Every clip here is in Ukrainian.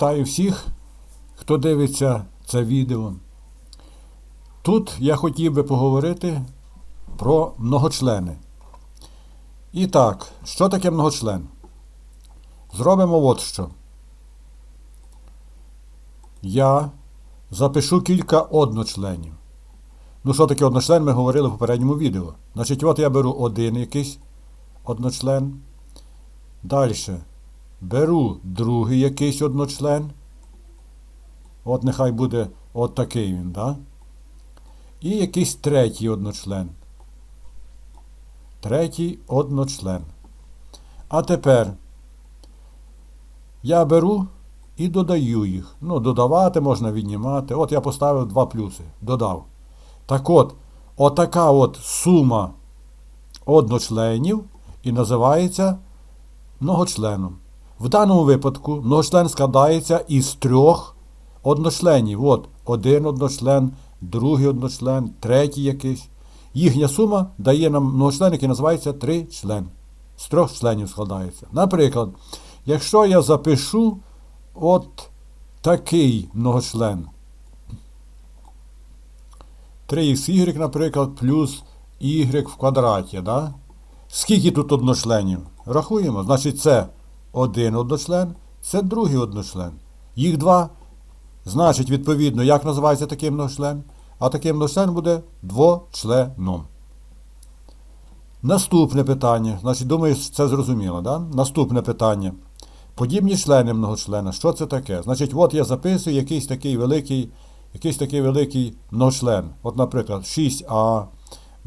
Вітаю всіх, хто дивиться це відео. Тут я хотів би поговорити про многочлени. І так, що таке многочлен? Зробимо от що. Я запишу кілька одночленів. Ну, що таке одночлен, ми говорили в попередньому відео. Значить, от я беру один якийсь одночлен. Далі. Беру другий якийсь одночлен. От нехай буде от такий він, да? І якийсь третій одночлен. Третій одночлен. А тепер я беру і додаю їх. Ну, додавати можна віднімати. От я поставив два плюси. Додав. Так от, отака от сума одночленів і називається многочленом. В даному випадку многочлен складається із трьох одночленів. От один одночлен, другий одночлен, третій якийсь. Їхня сума дає нам многочлен, який називається тричлен. З трьох членів складається. Наприклад, якщо я запишу от такий многочлен. 3х, наприклад, плюс y в квадраті. Да? Скільки тут одночленів? Рахуємо. Значить, це один одночлен, це другий одночлен. Їх два. Значить, відповідно, як називається такий многочлен? А такий многочлен буде двочленом. Наступне питання. Значить, думаю, це зрозуміло. Да? Наступне питання. Подібні члени многочлена. Що це таке? Значить, от я записую якийсь такий великий, якийсь такий великий многочлен. От, наприклад, 6а,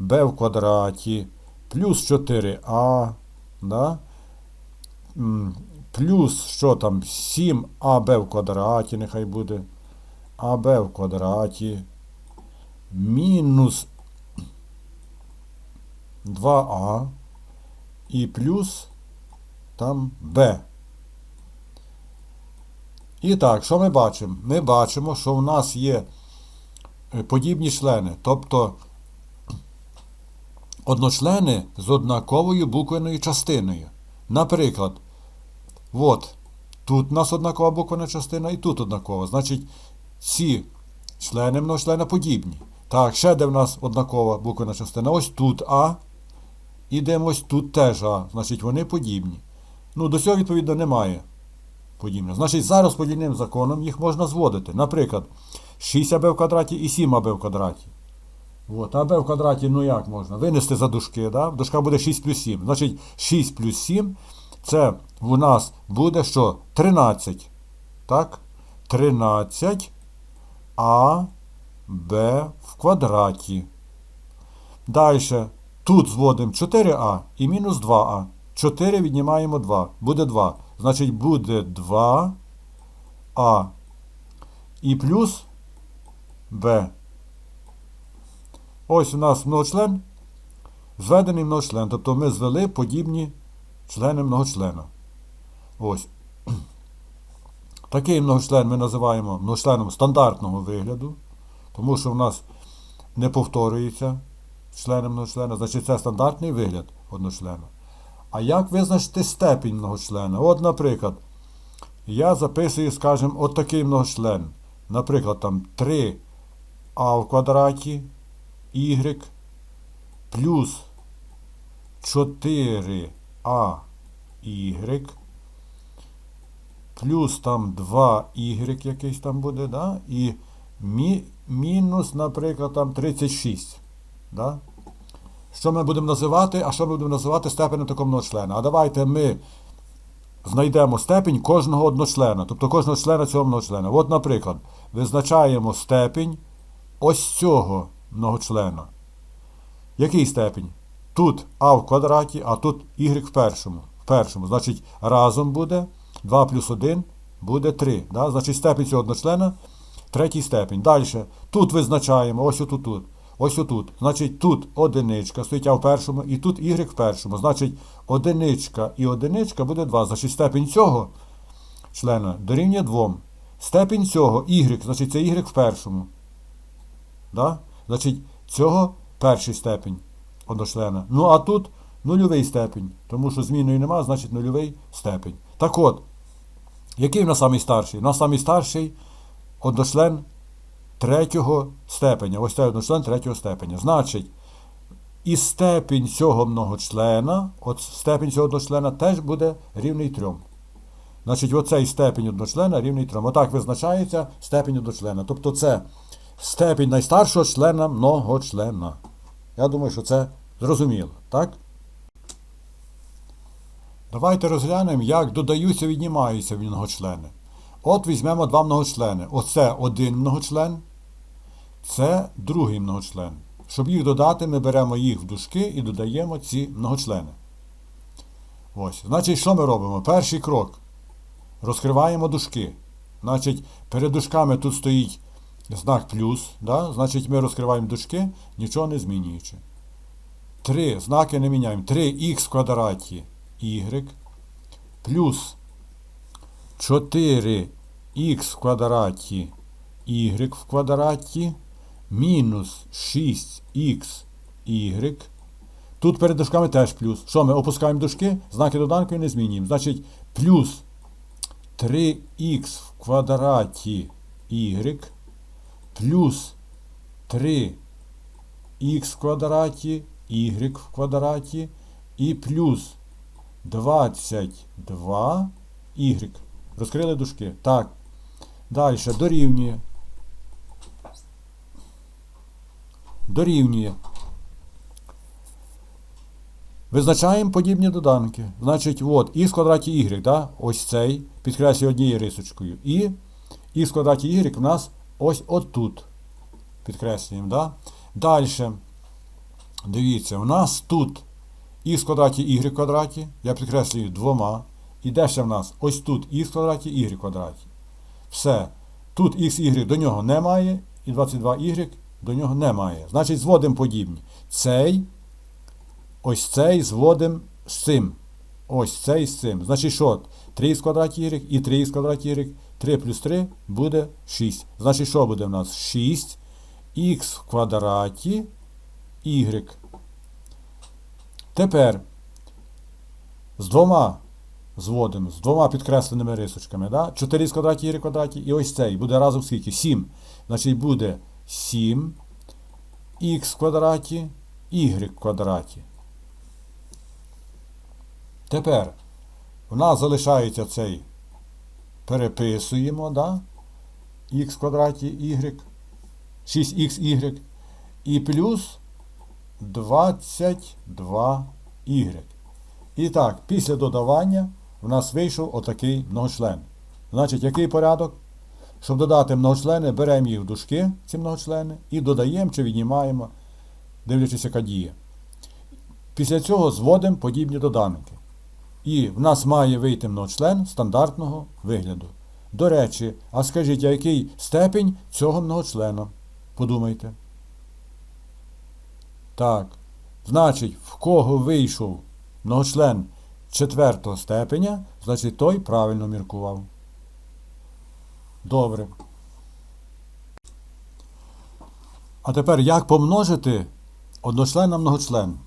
b в квадраті, плюс 4а, да? Плюс що там, 7аб в квадраті, нехай буде, аб в квадраті, мінус 2а і плюс там b. І так, що ми бачимо? Ми бачимо, що в нас є е, подібні члени, тобто одночлени з однаковою буквеною частиною. Наприклад, от, тут у нас однакова буквена частина і тут однакова. Значить, ці члени многочлена подібні. Так, ще де в нас однакова буквена частина. Ось тут А. Ідемо ось тут теж А. Значить, вони подібні. Ну, до цього, відповідно, немає подібне. Значить, за розподільним законом їх можна зводити. Наприклад, 6аб в квадраті і 7аб в квадраті. От, АБ в квадраті, ну як можна? Винести за дужки, да? Дужка буде 6 плюс 7. Значить, 6 плюс 7 це у нас буде що? 13. Так? 13 А Б в квадраті. Далі. Тут зводимо 4А і мінус 2А. 4 віднімаємо 2. Буде 2. Значить, буде 2А і плюс Б. Ось у нас многочлен, зведений многочлен. Тобто ми звели подібні члени многочлена. Ось. Такий многочлен ми називаємо многочленом стандартного вигляду, тому що в нас не повторюється члени многочлена. Значить, це стандартний вигляд одночлена. А як визначити степінь многочлена? От, наприклад, я записую, скажімо, от такий многочлен. Наприклад, там 3а в квадраті y плюс 4а y плюс там 2y якийсь там буде, да? і мі, мінус, наприклад, там 36. Да? Що ми будемо називати, а що ми будемо називати степенем такого многочлена? А давайте ми знайдемо степінь кожного одночлена, тобто кожного члена цього многочлена. От, наприклад, визначаємо степінь ось цього многочлена. Який степінь? Тут а в квадраті, а тут y в першому. В першому. Значить, разом буде 2 плюс 1 буде 3. Да? Значить, степінь цього одночлена третій степінь. Далі. Тут визначаємо, ось отут. тут. Ось отут. Значить, тут одиничка стоїть а в першому, і тут y в першому. Значить, одиничка і одиничка буде 2. Значить, степінь цього члена дорівнює 2. Степінь цього y, значить, це y в першому. Да? Значить, цього перший степінь одночлена. Ну, а тут нульовий степінь. Тому що зміною нема, значить нульовий степінь. Так от, Який в нас самий старший? У нас самий старший одночлен третього степеня. Ось цей одночлен третього степеня. Значить, і степінь цього многочлена, от степінь цього одночлена теж буде рівний 3. Значить, оцей степінь одночлена рівний 3. Отак визначається степінь одночлена. Тобто це степінь найстаршого члена многочлена. Я думаю, що це зрозуміло, так? Давайте розглянемо, як додаються віднімаються многочлени. От візьмемо два многочлени. Оце один многочлен, це другий многочлен. Щоб їх додати, ми беремо їх в дужки і додаємо ці многочлени. Ось. Значить, що ми робимо? Перший крок. Розкриваємо дужки. Значить, перед дужками тут стоїть знак плюс. Да? Значить, ми розкриваємо дужки, нічого не змінюючи. 3 знаки не міняємо. 3х в квадраті y плюс 4х в квадраті y в квадраті мінус 6xy. Тут перед дужками теж плюс. Що ми опускаємо дужки, знаки доданкою не змінюємо. Значить, плюс 3х в квадраті y плюс 3х в квадраті y в квадраті і плюс 22 y. Розкрили дужки. Так. Далі дорівнює. Дорівнює. Визначаємо подібні доданки. Значить, от, х в квадраті y, да? ось цей, підкреслюю однією рисочкою. І х в квадраті y в нас ось отут. Підкреслюємо, да? Далі. Дивіться, у нас тут х в квадраті y квадраті, я підкреслюю двома. І де ще в нас? Ось тут х квадраті y квадраті. Все. Тут xy до нього немає, і 22y до нього немає. Значить, зводимо подібні. Цей, ось цей зводимо з цим. Ось цей з цим. Значить, що? 3 в квадраті y і 3 в квадраті y. 3 плюс 3 буде 6. Значить, що буде в нас? 6 х в квадраті y. Тепер з двома зводимо, з двома підкресленими рисочками. Да? 4 в квадраті y в квадраті і ось цей. Буде разом скільки? 7. Значить, буде 7 х в квадраті y в квадраті. Тепер у нас залишається цей. Переписуємо, да? х квадраті y, 6xy і плюс 22y. І так, після додавання в нас вийшов отакий многочлен. Значить, який порядок? Щоб додати многочлени, беремо їх в дужки, ці многочлени, і додаємо чи віднімаємо, дивлячись, яка дія. Після цього зводимо подібні доданки. І в нас має вийти многочлен стандартного вигляду. До речі, а скажіть, а який степень цього многочлена? Подумайте. Так. Значить, в кого вийшов многочлен четвертого степеня, значить той правильно міркував. Добре. А тепер як помножити одночлен на многочлен?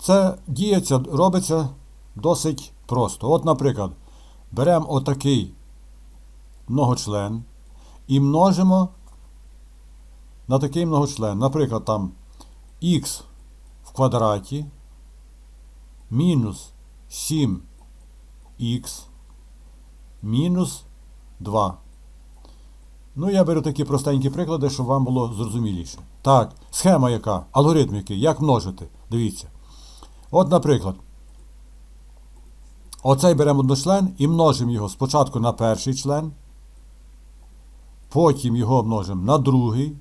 Це діється, робиться досить просто. От, наприклад, беремо отакий многочлен і множимо на такий многочлен. Наприклад, там х в квадраті мінус 7х мінус 2. Ну, я беру такі простенькі приклади, щоб вам було зрозуміліше. Так, схема яка? Алгоритм який? Як множити? Дивіться. От, наприклад, оцей беремо одночлен і множимо його спочатку на перший член, потім його множимо на другий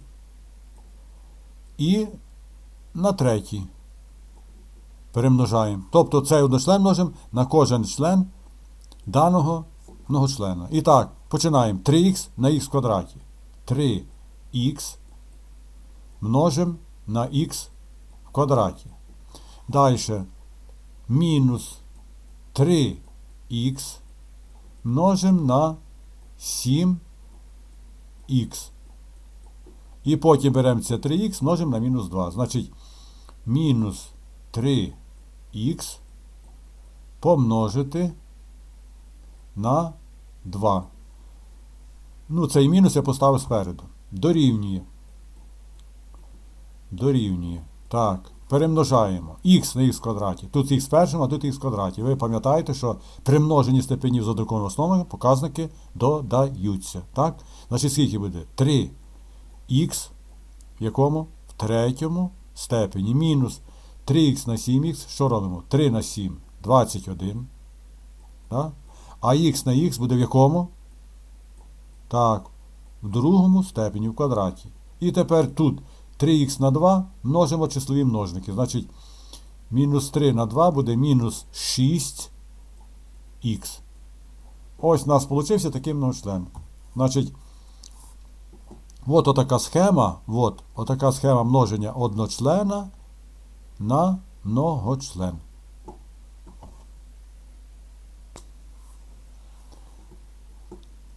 і на третій. Перемножаємо. Тобто цей одночлен множимо на кожен член даного многочлена. І так, починаємо 3х на х квадраті. 3х множимо на х в квадраті. Далі мінус 3х множимо на 7х. І потім беремо це 3х, множимо на мінус 2. Значить, мінус 3х помножити на 2. Ну, цей мінус я поставив спереду. Дорівнює. Дорівнює. Так, перемножаємо. х на х квадраті. Тут х в першому, а тут х квадраті. Ви пам'ятаєте, що при множенні степенів за дроковими основами показники додаються. Так? Значить, скільки буде? 3х в якому? В третьому степені. Мінус 3х на 7х. Що робимо? 3 на 7 21. Так? А х на х буде в якому? Так, в другому степені в квадраті. І тепер тут 3х на 2 множимо числові множники. Значить, мінус 3 на 2 буде мінус 6х. Ось у нас получився такий многочлен. Значить, от отака схема, от, отака схема множення одночлена на многочлен.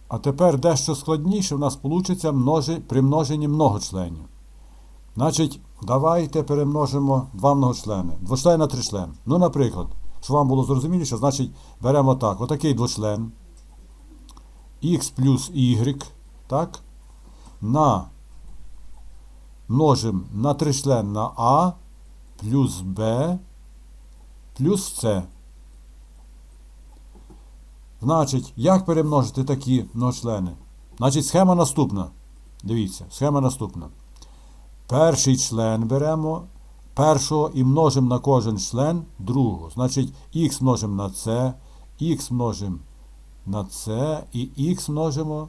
А тепер дещо складніше в нас вийде при множенні многочленів. Значить, давайте перемножимо два многочлени. Двочлен на тричлен. Ну, наприклад, щоб вам було зрозуміліше, значить, беремо так, отакий двочлен x плюс y, так, на множимо на тричлен на А плюс Б плюс С. Значить, як перемножити такі многочлени? Значить, схема наступна. Дивіться, схема наступна. Перший член беремо першого і множимо на кожен член другого. Значить, х множимо на це, х множимо на це і х множимо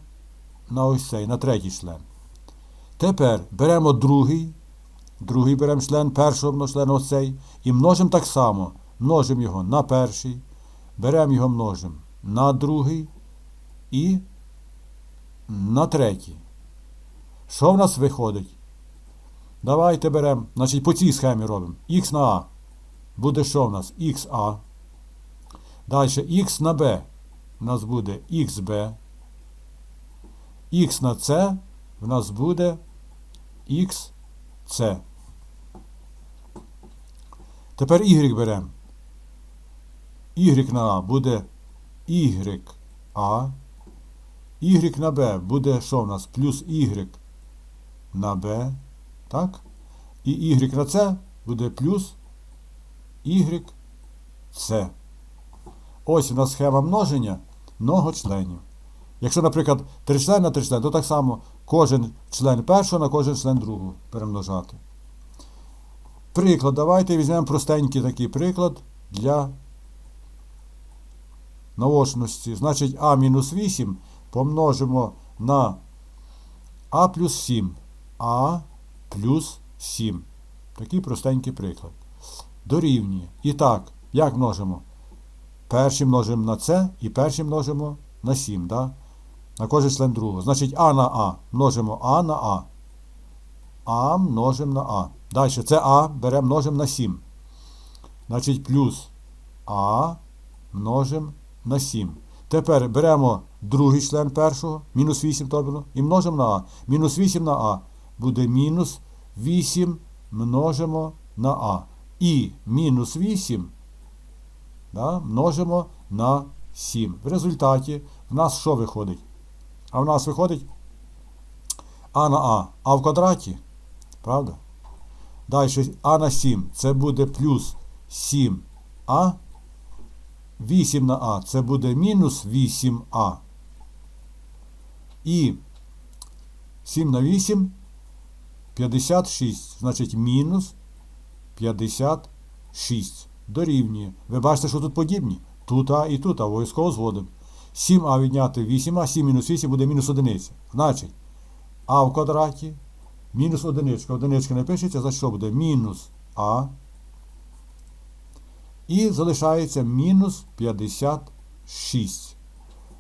на ось цей, на третій член. Тепер беремо другий, другий беремо член першого многочлена ось цей, і множимо так само. Множимо його на перший, беремо його множимо на другий і на третій. Що в нас виходить? Давайте беремо, значить, по цій схемі робимо. Х на А. Буде що в нас? XA. Далі Х на Б. У нас буде XB. Х на С в нас буде XC. Тепер Y беремо. Y на А буде YA. Y на B буде що в нас? Плюс Y на B. Так? І Y на С буде плюс YC. Ось у нас схема множення многочленів. Якщо, наприклад, тричлен на тричлен, то так само кожен член першого на кожен член другого перемножати. Приклад, давайте візьмемо простенький такий приклад для наочності. Значить, А мінус 8 помножимо на А плюс 7. А плюс 7. Такий простенький приклад. Дорівнює. І так, як множимо? Перший множимо на С і перший множимо на 7. Да? На кожен член другого. Значить, А на А. Множимо А на А. А множимо на А. Далі це А беремо множимо на 7. Значить, плюс А множимо на 7. Тепер беремо другий член першого, мінус 8 тобто, і множимо на А. Мінус 8 на А буде мінус 8 множимо на А. І мінус 8 да, множимо на 7. В результаті в нас що виходить? А в нас виходить А на А. А в квадраті. Правда? Далі А на 7 це буде плюс 7А. 8 на А це буде мінус 8А. І 7 на 8 56. Значить, мінус 56. Дорівнює. Ви бачите, що тут подібні? Тут А і тут А. Обов'язково зводимо. 7А відняти 8А, 7 мінус 8 буде мінус 1. Значить, А в квадраті мінус одиничка. Одиничка не пишеться, за що буде мінус А. І залишається мінус 56.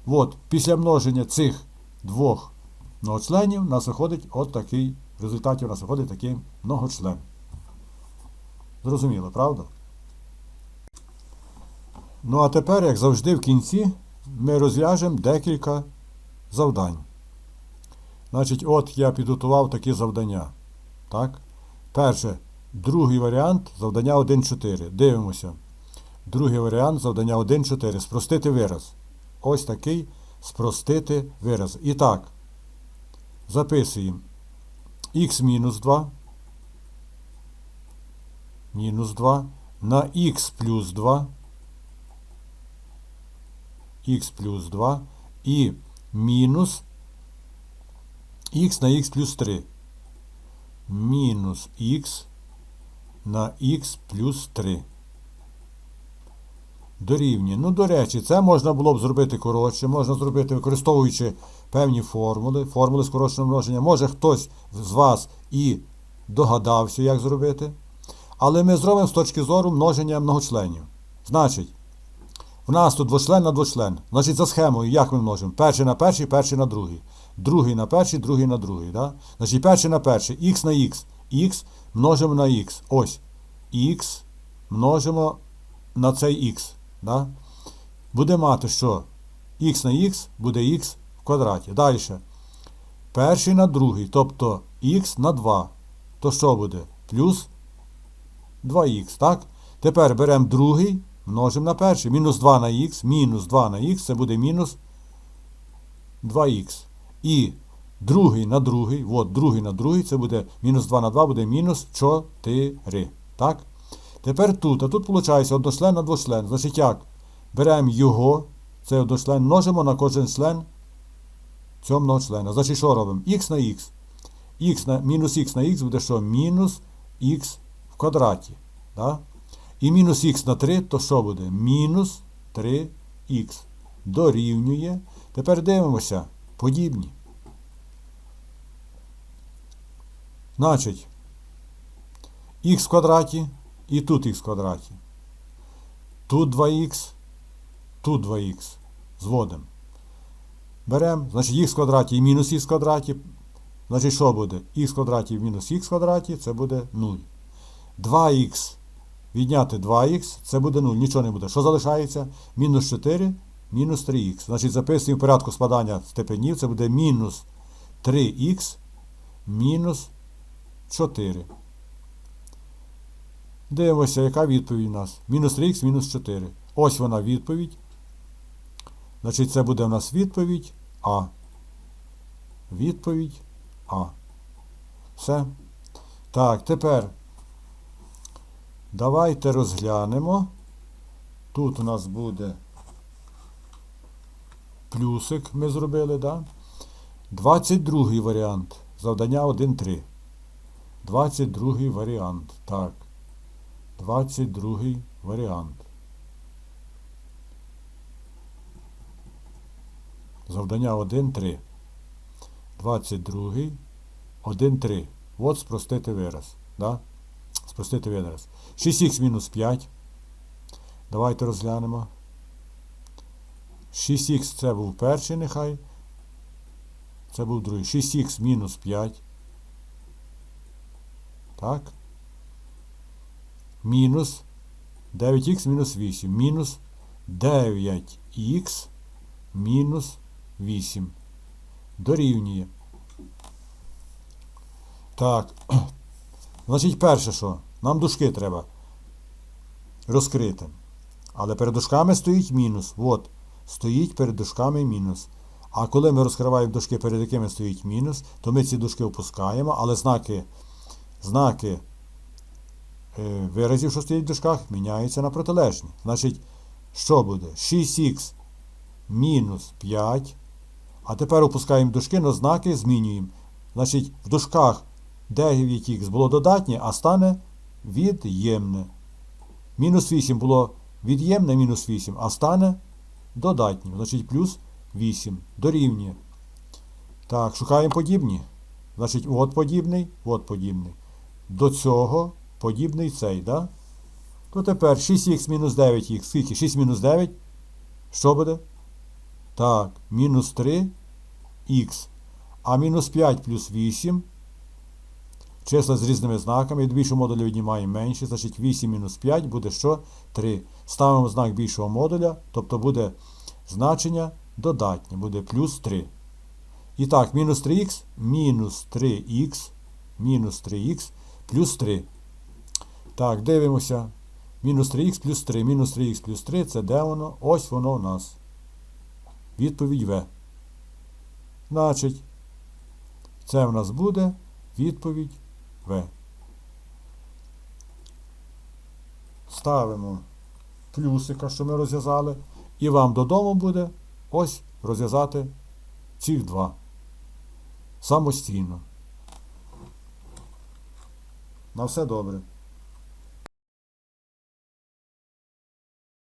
От, після множення цих двох многочленів у нас виходить от такий, в результаті у нас виходить такий многочлен. Зрозуміло, правда? Ну а тепер, як завжди, в кінці ми розв'яжемо декілька завдань. Значить, от я підготував такі завдання. Так? Перше, другий варіант завдання 1.4. Дивимося. Другий варіант завдання 1.4. Спростити вираз. ось такий спростити вираз. І так, записуємо х мінус 2 мінус 2 на х плюс 2 х плюс 2 і мінус х на х плюс 3. Мінус х на х плюс 3. Дорівнює. Ну, до речі, це можна було б зробити коротше, можна зробити, використовуючи певні формули, формули скороченого множення. Може хтось з вас і догадався, як зробити. Але ми зробимо з точки зору множення многочленів. Значить, в нас тут двочлен на двочлен. Значить, за схемою, як ми множимо? Перший на перший, перший на другий. Другий на перший, другий на другий. Да? Значить, перший на перший, х на х. Х множимо на х. Ось. Х множимо на цей х. Да? Буде мати, що х на х буде х квадраті. Далі. Перший на другий, тобто х на 2. То що буде? Плюс 2х, так? Тепер беремо другий, множимо на перший. Мінус 2 на х, мінус 2 на х, це буде мінус 2х. І другий на другий, от другий на другий, це буде мінус 2 на 2 буде мінус 4. Так? Тепер тут, а тут виходить одночлен на двочлен. Значить як? Беремо його, цей одночлен, множимо на кожен член цього многочлена. Значить, що робимо? х на х. х на, мінус х на х буде що? Мінус х в квадраті. Да? І мінус х на 3, то що буде? Мінус 3х. Дорівнює. Тепер дивимося. Подібні. Значить, х в квадраті і тут х в квадраті. Тут 2х, тут 2х. Зводимо. Беремо, значить, х квадраті і мінус х квадраті. Значить, що буде? х квадраті мінус х квадраті, це буде 0. 2х відняти 2х, це буде 0. Нічого не буде. Що залишається? Мінус 4, мінус 3х. Значить, записуємо в порядку складання степенів, це буде мінус 3х, мінус 4. Дивимося, яка відповідь у нас. Мінус 3х, мінус 4. Ось вона відповідь. Значить, це буде у нас відповідь А. Відповідь А. Все. Так, тепер давайте розглянемо. Тут у нас буде плюсик ми зробили, да? 22 варіант. Завдання 1-3. 22 варіант. Так. 22 варіант. Завдання 1-3. 22. 1-3. От спростити вираз. Да? Спростити вираз. 6х мінус 5. Давайте розглянемо. 6х це був перший нехай. Це був другий. 6х мінус 5. Так. Мінус 9х мінус 8. Мінус 9х мінус 8. Дорівнює. Так. Значить, перше що? Нам дужки треба розкрити. Але перед дужками стоїть мінус. От. Стоїть перед дужками мінус. А коли ми розкриваємо дужки, перед якими стоїть мінус, то ми ці дужки опускаємо, але знаки знаки е, виразів, що стоять в дужках, міняються на протилежні. Значить, що буде? 6х мінус 5. А тепер опускаємо дужки, але знаки змінюємо. Значить, в дужках 9х було додатнє, а стане від'ємне. Мінус 8 було від'ємне, мінус 8, а стане додатнє. Значить, плюс 8 дорівнює. Так, шукаємо подібні. Значить, от подібний, от подібний. До цього подібний цей, да? То тепер 6х мінус 9х. Скільки? 6 мінус 9. Що буде? Так, мінус 3х. А мінус 5 плюс 8. Числа з різними знаками. Від більшого модуля віднімаємо менше. Значить 8 мінус 5 буде що? 3. Ставимо знак більшого модуля, тобто буде значення додатнє, буде плюс 3. І так, мінус 3х, мінус 3х, мінус 3х, плюс 3. Так, дивимося. Мінус 3х плюс 3, мінус 3х плюс 3, це де воно? Ось воно у нас. Відповідь В. Значить, це в нас буде відповідь В. Ставимо плюсика, що ми розв'язали, і вам додому буде ось розв'язати цих два. Самостійно. На все добре.